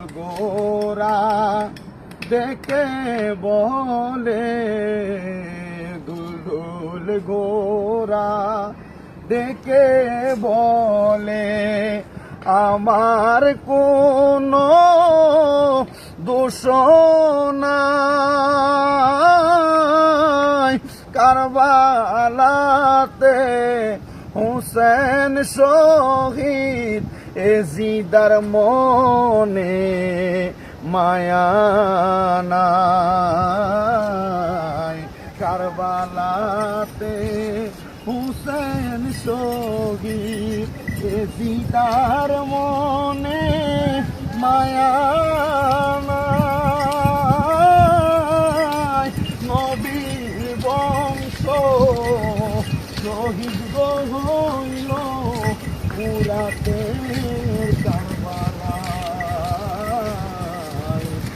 গোরা দেখে বলে দুলুল গোরা দেখে বলে, আমার কোনো দোষ নাই কারবালাতে হুসেন শহীদ এ জিদার মনে মায়া নাই কারবালাতে হুসেন শহীদ এ জিদার মনে মায়া নাই নবীর বংশ শহীদ হইল পুরাতে।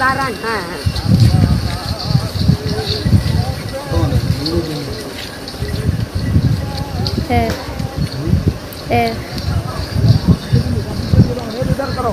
দাঁড়ান হ্যাঁ হ্যাঁ। হ্যাঁ। হ্যাঁ। করো